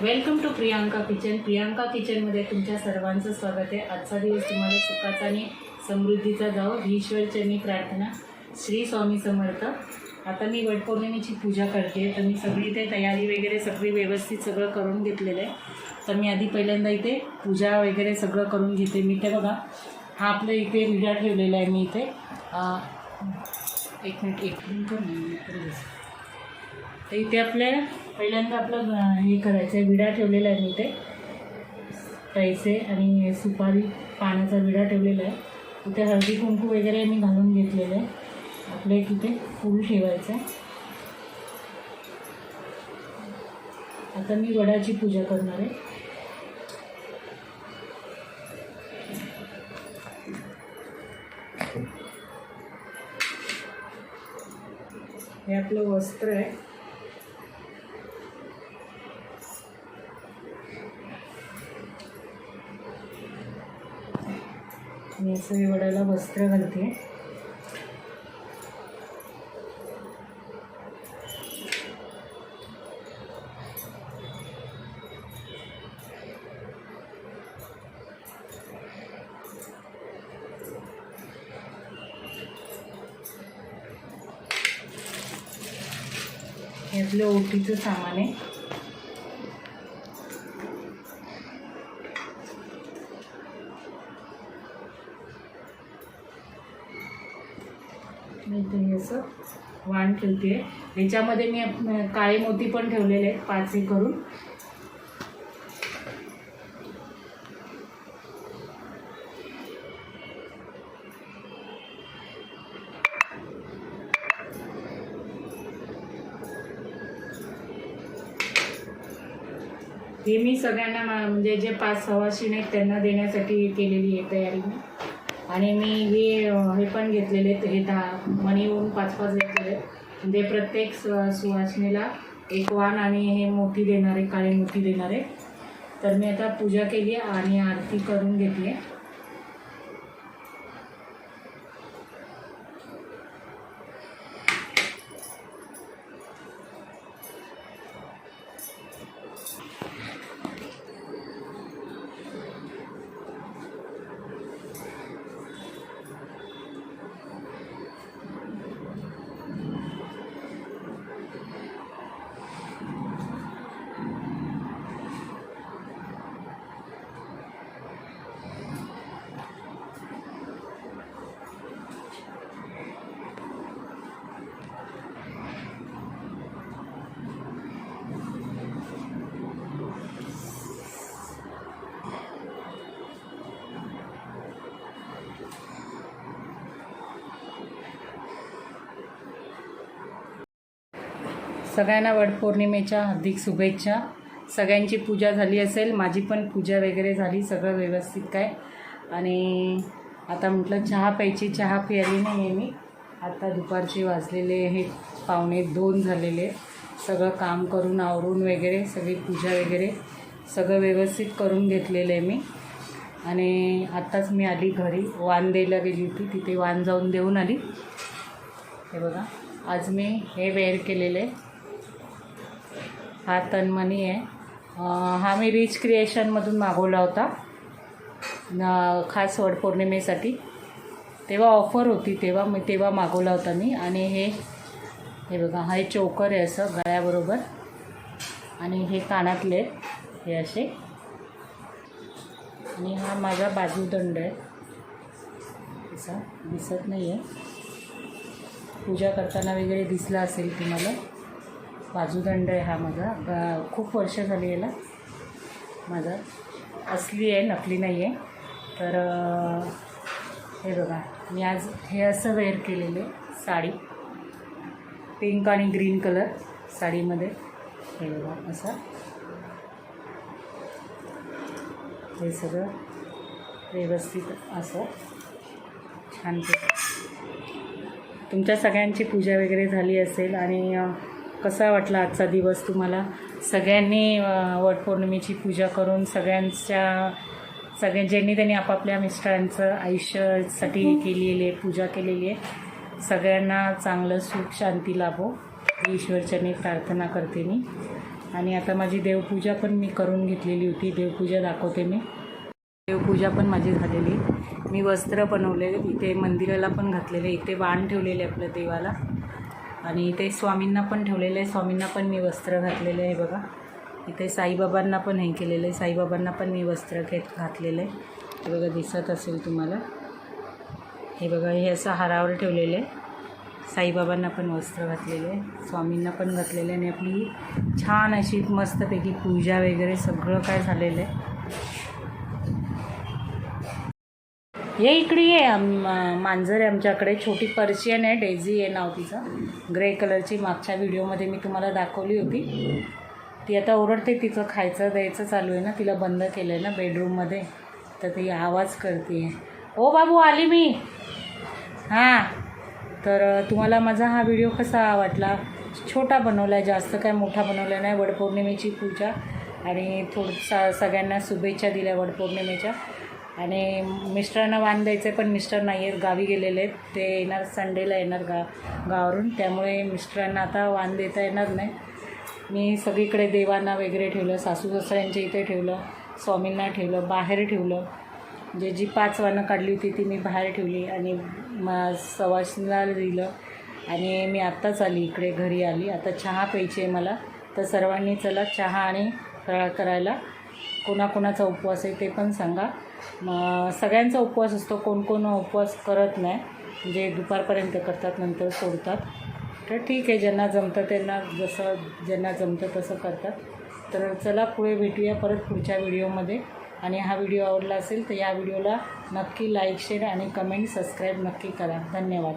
Welcome to Priyanka kitchen Priyanka किचनमध्ये तुमच्या सर्वांचं स्वागत आहे. आजचा दिवस तुम्हाला सुखाचा आणि समृद्धीचा जावो. ही प्रार्थना. श्री स्वामी समर्थ. आता मी वटपौर्णिमेची पूजा करते. तर मी सगळी इथे तयारी वगैरे सगळी व्यवस्थित सगळं करून घेतलेलं आहे. तर मी आधी पहिल्यांदा इथे पूजा वगैरे सगळं करून घेते. मी ते बघा हा आपलं इथे विडा ठेवलेला आहे मी इथे. एक मिनिट एक मिनिट कर ना, मी इकडे बसते. तर इथे आपल्या पहिल्यांदा आपलं हे करायचं आहे विडा ठेवलेला आहे मी इथे. पैसे आणि सुपारी पाण्याचा विडा ठेवलेला आहे. इथे हळदी कुंकू वगैरे मी घालून घेतलेलं आहे. आपल्या तिथे इथे फूल ठेवायचं आहे. आता मी वडाची पूजा करणार आहे. हे आपलं वस्त्र आहे. मी वडाला वस्त्र घालते. हे आपलं ओटीचं सामान आहे. मी इथे हे असं वाण ठेवते. याच्यामध्ये मी काळे मोती पण ठेवलेले आहेत पाच हे करून हे मी सगळ्यांना म्हणजे जे पाच सवाशीण आहेत त्यांना देण्यासाठी केलेली आहे तयारी मी. आणि मी हे हे पण घेतलेले आहेत हे दहा. मणीहून पाच पाच घेतलेले ते म्हणजे प्रत्येक सु सुवासिनीला एक वाण आणि हे मोठी देणारे काळे मोठी देणारे. तर मी आता पूजा केली आहे आणि आरती करून घेतली आहे. सगळ्यांना वटपौर्णिमेच्या हार्दिक शुभेच्छा. सगळ्यांची पूजा झाली असेल माझी पण पूजा वगैरे झाली सगळं व्यवस्थित काय. आणि आता म्हटलं चहा प्यायची चहा प्यायली नाही आहे मी. आता दुपारचे वाजलेले हे पावणे दोन झालेले सगळं काम करून आवरून वगैरे सगळी पूजा वगैरे सगळं व्यवस्थित करून घेतलेलं आहे मी. आणि आत्ताच मी आली घरी वान द्यायला गेली होती तिथे वाण जाऊन देऊन आली. हे बघा आज मी हे वेअर केलेलं आहे. हा तन्मनी आहे. हा मी रिच क्रिएशनमधून मागवला होता. न खास वडपौर्णिमेसाठी तेव्हा ऑफर होती तेव्हा मी तेव्हा मागवला होता मी. आणि हे हे बघा हा हे चोकर आहे असं गळ्याबरोबर. आणि हे कानातले हे असे. आणि हा माझा बाजूदंड आहे. असा दिसत नाही आहे पूजा करताना वगैरे दिसला असेल तुम्हाला. बाजूदंड आहे हा माझा. खूप वर्ष झाली याला. माझा असली आहे नकली नाही आहे. तर हे बघा मी आज हे असं वेअर केलेलं आहे साडी. पिंक आणि ग्रीन कलर साडीमध्ये. हे बघा असं. हे सगळं व्यवस्थित असं छान. तुमच्या सगळ्यांची पूजा वगैरे झाली असेल आणि कसा वाटला आजचा दिवस तुम्हाला? सगळ्यांनी वटपौर्णिमेची पूजा करून सगळ्यांच्या सगळ्या ज्यांनी त्यांनी आपापल्या मिस्टरांचं आयुष्यासाठी केलेली आहे पूजा केलेली आहे सगळ्यांना चांगलं सुख शांती लाभो. ही ईश्वरचरणी प्रार्थना करते मी. आणि आता माझी देवपूजा पण मी करून घेतलेली होती. देवपूजा दाखवते मी. देवपूजा पण माझी झालेली मी वस्त्र बनवले इथे मंदिराला पण घातलेले इथे वाण ठेवलेले आपल्या देवाला. आणि इथे स्वामींना पण ठेवलेलं आहे. स्वामींना पण मी वस्त्र घातलेलं आहे बघा. इथे साईबाबांना पण हे केलेलं आहे. साईबाबांना पण मी वस्त्र घेत घातलेलं आहे. हे बघा दिसत असेल तुम्हाला. हे बघा हे असं हारावर ठेवलेलं आहे. साईबाबांना पण वस्त्र घातलेले आहे. स्वामींना पण घातलेले आहे. आणि आपली छान अशी मस्तपैकी पूजा वगैरे सगळं काय झालेलं आहे. ये इकडे ये आम- मांजर आहे आमच्याकडे. छोटी पर्शियन आहे डेझी आहे नाव तिचं. ग्रे कलरची मागच्या व्हिडिओमध्ये मी तुम्हाला दाखवली होती. ती आता ओरडते तिचं खायचं द्यायचं चालू आहे ना तिला बंद केलं आहे ना बेडरूममध्ये. तर ती आवाज करते ओ बाबू आली मी. हां. तर तुम्हाला माझा हा व्हिडिओ कसा वाटला? छोटा बनवला आहे जास्त काय मोठा बनवला नाही वडपौर्णिमेची पूजा. आणि थोडसा सगळ्यांना शुभेच्छा दिल्या वडपौर्णिमेच्या. आणि मिस्टरांना वाण द्यायचं आहे पण मिस्टर नाही आहेत गावी गेलेले आहेत. ते येणार संडेला येणार गा गावावरून. त्यामुळे मिस्टरांना आता वाण देता येणार नाही. मी सगळीकडे देवांना वगैरे ठेवलं सासू सासऱ्यांच्या इथे ठेवलं स्वामींना ठेवलं बाहेर ठेवलं. जे जी पाच वाणं काढली होती ती मी बाहेर ठेवली आणि म सवासला दिलं. आणि मी आत्ताच आली इकडे घरी आली. आता चहा प्यायची आहे मला. तर सर्वांनी चला चहा आणि फराळ करायला. कोणाकोणाचा उपवास आहे ते पण सांगा. मग सगळ्यांचा उपवास असतो. कोण कोण उपवास करत नाही. म्हणजे दुपारपर्यंत करतात नंतर सोडतात. तर ठीक आहे ज्यांना जमतं त्यांना जसं ज्यांना जमतं तसं करतात. तर चला पुढे भेटूया परत पुढच्या व्हिडिओमध्ये. आणि हा व्हिडिओ आवडला असेल तर या व्हिडिओला नक्की लाईक शेअर आणि कमेंट सबस्क्राईब नक्की करा. धन्यवाद.